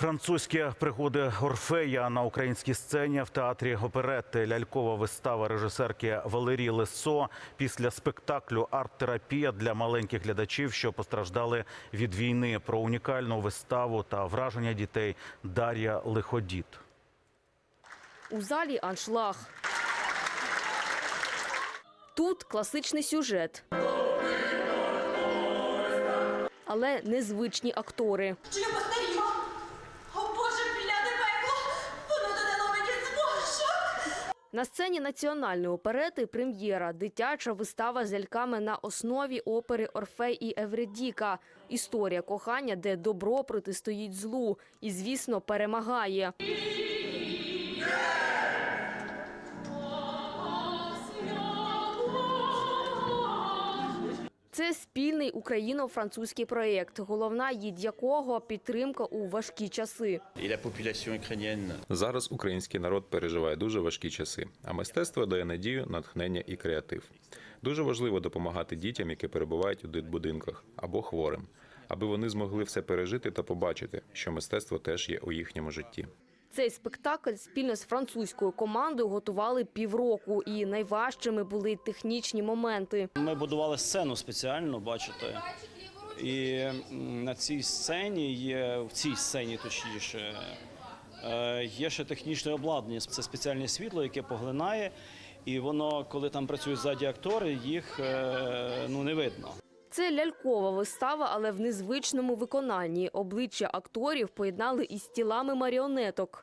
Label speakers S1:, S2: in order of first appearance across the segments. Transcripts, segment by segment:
S1: Французькі пригоди Орфея на українській сцені в театрі оперети лялькова вистава режисерки Валерії Лесо після спектаклю Арт-терапія для маленьких глядачів, що постраждали від війни. Про унікальну виставу та враження дітей Дар'я Лиходіт.
S2: У залі аншлаг. Тут класичний сюжет. Але незвичні актори.
S3: Чи
S2: На сцені національної оперети прем'єра дитяча вистава з ляльками на основі опери Орфей і Евредіка. Історія кохання, де добро протистоїть злу і, звісно, перемагає. Це спільний україно-французький проєкт, головна їдь якого підтримка у важкі часи.
S4: Зараз український народ переживає дуже важкі часи, а мистецтво дає надію, натхнення і креатив. Дуже важливо допомагати дітям, які перебувають у дитбудинках або хворим, аби вони змогли все пережити та побачити, що мистецтво теж є у їхньому житті.
S2: Цей спектакль спільно з французькою командою готували півроку, і найважчими були технічні моменти.
S5: Ми будували сцену спеціально, бачите. І на цій сцені є в цій сцені, точніше, е, є ще технічне обладнання. Це спеціальне світло, яке поглинає, і воно, коли там працюють ззаді актори, їх е, ну не видно.
S2: Це лялькова вистава, але в незвичному виконанні. Обличчя акторів поєднали із тілами маріонеток.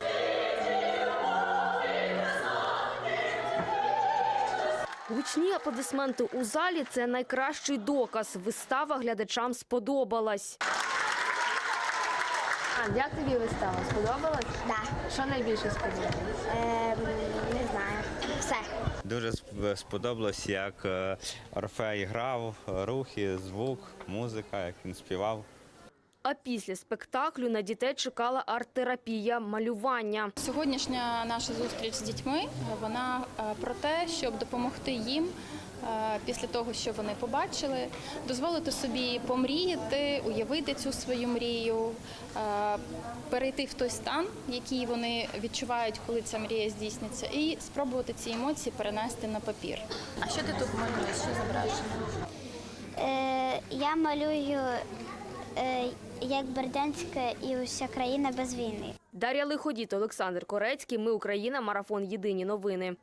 S2: Гучні аплодисменти у залі це найкращий доказ. Вистава глядачам сподобалась. А як тобі вистава? Сподобалась?
S6: Да.
S2: Що найбільше сподобалось?
S6: Ем, не знаю. Все.
S7: Дуже сп- сподобалось, як е, Орфей грав, е, рухи, звук, музика, як він співав.
S2: А після спектаклю на дітей чекала арт-терапія малювання.
S8: Сьогоднішня наша зустріч з дітьми вона е, про те, щоб допомогти їм е, після того, що вони побачили, дозволити собі помріяти, уявити цю свою мрію, е, перейти в той стан, який вони відчувають, коли ця мрія здійсниться, і спробувати ці емоції перенести на папір.
S3: А що ти тут малюєш? Що зображено?
S6: Е, я малюю е, як Бердянська і уся країна без війни.
S2: Дар'я Лиходіт, Олександр Корецький. Ми Україна. Марафон. Єдині новини.